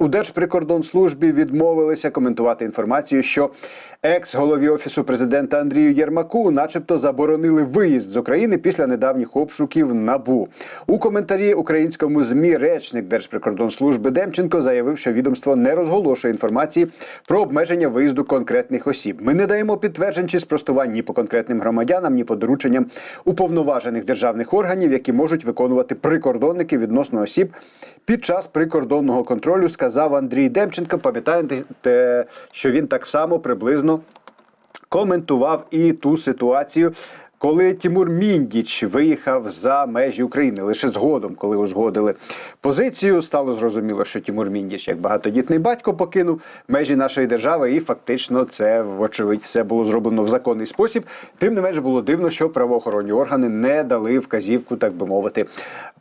У Держприкордонслужбі відмовилися коментувати інформацію, що екс-голові офісу президента Андрію Єрмаку, начебто, заборонили виїзд з України після недавніх обшуків НАБУ. У коментарі українському змі речник Держприкордонслужби Демченко заявив, що відомство не розголошує інформації про обмеження виїзду конкретних осіб. Ми не даємо підтверджень чи спростувань ні по конкретним громадянам, ні по дорученням уповноважених державних органів, які можуть виконувати прикордонники відносно осіб під час прикордонного контролю, сказав Андрій Демченко. Пам'ятаєте, що він так само приблизно коментував і ту ситуацію. Коли Тимур Міндіч виїхав за межі України, лише згодом, коли узгодили позицію, стало зрозуміло, що Тимур Міндіч, як багатодітний батько, покинув межі нашої держави, і фактично це, вочевидь, все було зроблено в законний спосіб. Тим не менш було дивно, що правоохоронні органи не дали вказівку, так би мовити,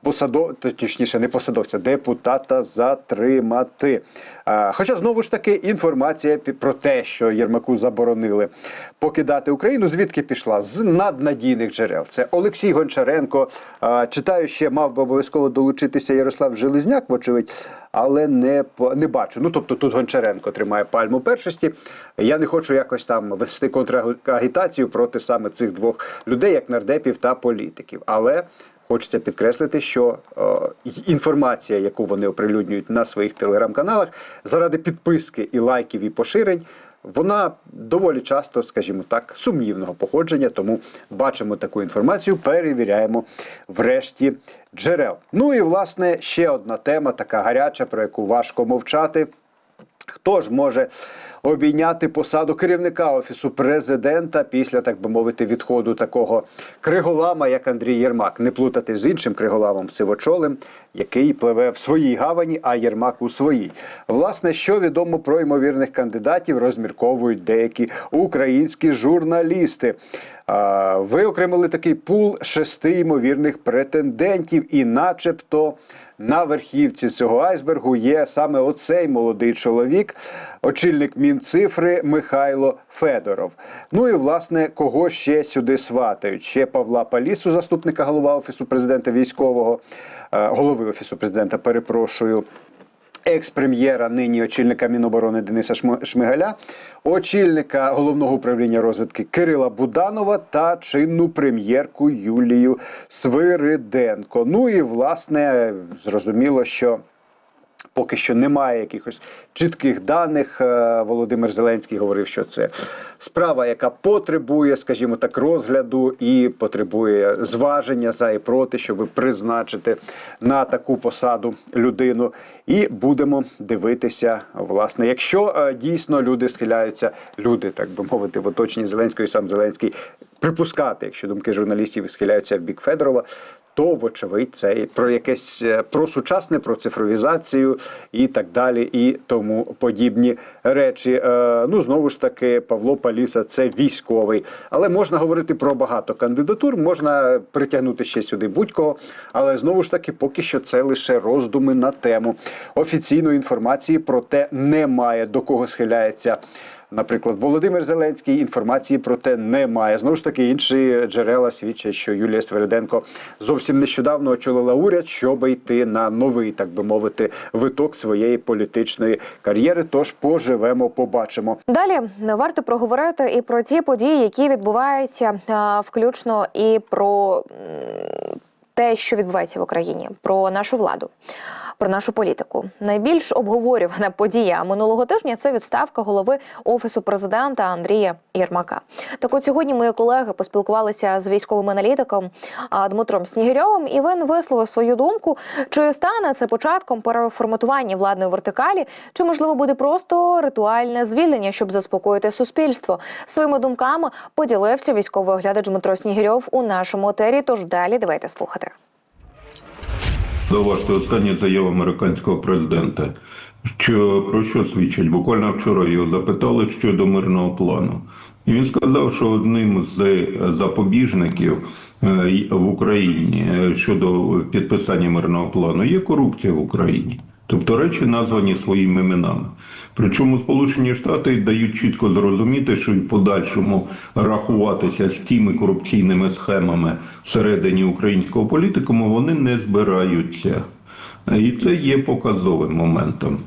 посадов, точніше, не посадовця, депутата затримати. Хоча знову ж таки інформація про те, що Єрмаку заборонили покидати Україну, звідки пішла з наднадійних джерел. Це Олексій Гончаренко. А, Читаю, ще мав би обов'язково долучитися Ярослав Железняк, вочевидь, але не не бачу. Ну тобто тут Гончаренко тримає пальму першості. Я не хочу якось там вести контрагітацію проти саме цих двох людей, як нардепів та політиків. Але Хочеться підкреслити, що е, інформація, яку вони оприлюднюють на своїх телеграм-каналах, заради підписки і лайків і поширень, вона доволі часто, скажімо так, сумнівного походження. Тому бачимо таку інформацію, перевіряємо врешті джерел. Ну і власне ще одна тема, така гаряча, про яку важко мовчати. Хто ж може обійняти посаду керівника офісу президента після, так би мовити, відходу такого криголама, як Андрій Єрмак, не плутати з іншим криголамом сивочолим, який пливе в своїй гавані, а Єрмак у своїй. Власне, що відомо про ймовірних кандидатів, розмірковують деякі українські журналісти. А, Виокремили такий пул шести ймовірних претендентів, і, начебто. На верхівці цього айсбергу є саме оцей молодий чоловік, очільник Мінцифри Михайло Федоров. Ну і власне кого ще сюди сватають? Ще Павла Палісу, заступника голова офісу президента військового, е, голови офісу президента, перепрошую. Екс-прем'єра, нині очільника Міноборони Дениса Шм- Шмигаля, очільника головного управління розвідки Кирила Буданова та чинну прем'єрку Юлію Свириденко. Ну і власне зрозуміло, що Поки що немає якихось чітких даних. Е, Володимир Зеленський говорив, що це справа, яка потребує, скажімо так, розгляду і потребує зваження за і проти, щоб призначити на таку посаду людину. І будемо дивитися, власне, якщо е, дійсно люди схиляються, люди, так би мовити, в оточенні Зеленського і сам Зеленський припускати, якщо думки журналістів схиляються в бік Федорова, то вочевидь це про якесь е, про сучасне, про цифровізацію і так далі, і тому подібні речі. Е, Ну знову ж таки, Павло Паліса це військовий, але можна говорити про багато кандидатур, можна притягнути ще сюди будь-кого. Але знову ж таки, поки що це лише роздуми на тему офіційної інформації про те, немає до кого схиляється. Наприклад, Володимир Зеленський інформації про те немає. Знову ж таки, інші джерела свідчать, що Юлія Свериденко зовсім нещодавно очолила уряд, щоб йти на новий, так би мовити, виток своєї політичної кар'єри. Тож поживемо, побачимо. Далі варто проговорити і про ті події, які відбуваються, включно і про те, що відбувається в Україні, про нашу владу, про нашу політику. Найбільш обговорювана подія минулого тижня це відставка голови офісу президента Андрія Єрмака. Так от сьогодні мої колеги поспілкувалися з військовим аналітиком Дмитром Снігирьовим, і він висловив свою думку, чи стане це початком переформатування владної вертикалі, чи можливо буде просто ритуальне звільнення, щоб заспокоїти суспільство. Своїми думками поділився військовий оглядач Дмитро Снігирьов у нашому етері. Тож далі давайте слухати. Зауважте останні заяви американського президента. Що про що свідчить? Буквально вчора його запитали щодо мирного плану. І він сказав, що одним з запобіжників е, в Україні е, щодо підписання мирного плану є корупція в Україні. Тобто речі названі своїми іменами. Причому Сполучені Штати дають чітко зрозуміти, що в подальшому рахуватися з тими корупційними схемами всередині українського політикуму вони не збираються. І це є показовим моментом.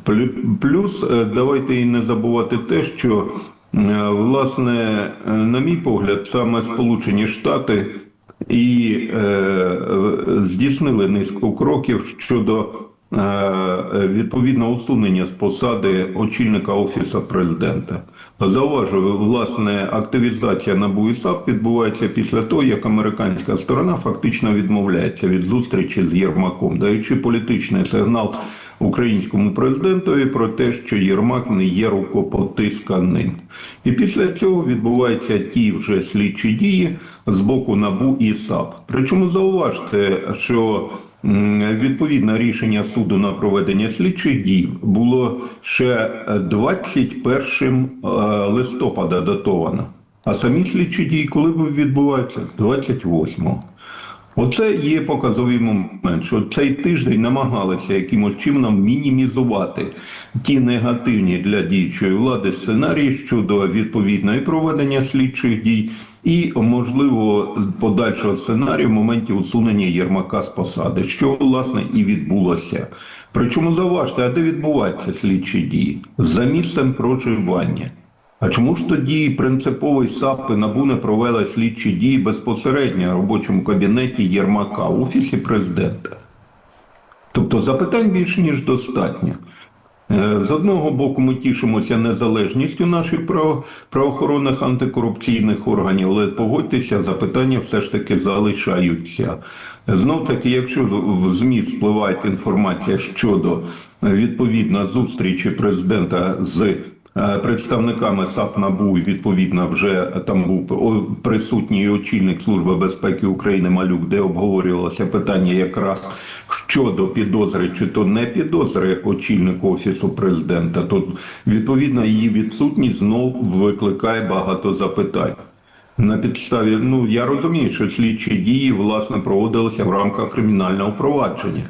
Плюс е, давайте і не забувати те, що е, власне, е, на мій погляд, саме Сполучені Штати і е, здійснили низку кроків щодо е, відповідного усунення з посади очільника офісу президента. Зауважую, власне, активізація НАБУ і САП відбувається після того, як американська сторона фактично відмовляється від зустрічі з Єрмаком, даючи політичний сигнал українському президентові про те, що Єрмак не є рукопотисканим. І після цього відбуваються ті вже слідчі дії з боку НАБУ і САП. Причому зауважте, що відповідне рішення суду на проведення слідчих дій було ще 21 е, листопада датовано. А самі слідчі дії, коли відбуваються? 28-го. Оце є показовий момент, що цей тиждень намагалися якимось чином мінімізувати ті негативні для діючої влади сценарії щодо відповідної проведення слідчих дій і, можливо, подальшого сценарію в моменті усунення Єрмака з посади, що власне і відбулося. Причому заважте, а де відбуваються слідчі дії? За місцем проживання. А чому ж тоді принциповий САП і НАБУ не провели слідчі дії безпосередньо в робочому кабінеті Єрмака в офісі президента? Тобто запитань більше ніж достатньо. Е, З одного боку, ми тішимося незалежністю наших право- правоохоронних антикорупційних органів, але погодьтеся, запитання все ж таки залишаються. Знов таки, якщо в ЗМІ впливає інформація щодо е, відповідно зустрічі президента з представниками САП НАБУ, відповідно вже там був присутній очільник Служби безпеки України Малюк, де обговорювалося питання якраз щодо підозри чи то не підозри очільнику офісу президента, то відповідно її відсутність знов викликає багато запитань. На підставі, ну я розумію, що слідчі дії власне проводилися в рамках кримінального провадження,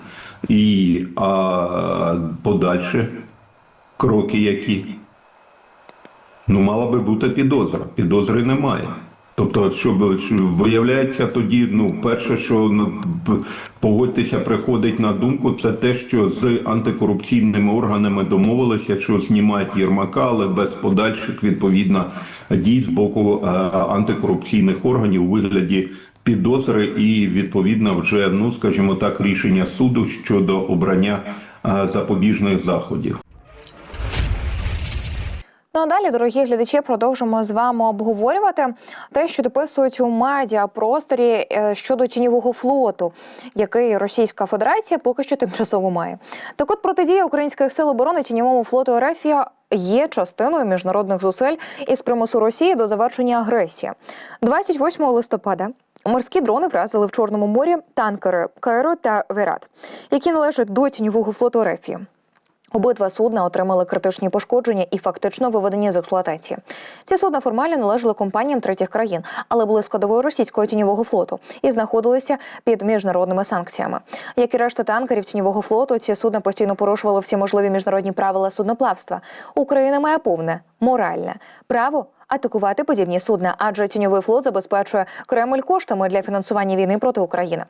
і а подальші кроки які. Ну, мала би бути підозра. Підозри немає. Тобто, щоб що виявляється тоді, ну, перше, що ну, погодьтеся, приходить на думку, це те, що з антикорупційними органами домовилися, що знімають Єрмака, але без подальших відповідно дій з боку е, антикорупційних органів у вигляді підозри і відповідно вже, ну скажімо так, рішення суду щодо обрання е, запобіжних заходів. Ну а далі, дорогі глядачі, продовжимо з вами обговорювати те, що дописують у медіапросторі е, щодо тіньового флоту, який Російська Федерація поки що тимчасово має. Так от протидія українських сил оборони тіньовому флоту РФ є частиною міжнародних зусиль із примусу Росії до завершення агресії. 28 листопада. Морські дрони вразили в Чорному морі танкери Кайро та Вірат, які належать до тіньового флоту РФ. Обидва судна отримали критичні пошкодження і фактично виведені з експлуатації. Ці судна формально належали компаніям третіх країн, але були складовою російського тіньового флоту і знаходилися під міжнародними санкціями. Як і решта танкерів тіньового флоту, ці судна постійно порушували всі можливі міжнародні правила судноплавства. Україна має повне моральне право. Атакувати подібні судна, адже тіньовий флот забезпечує Кремль коштами для фінансування війни проти України.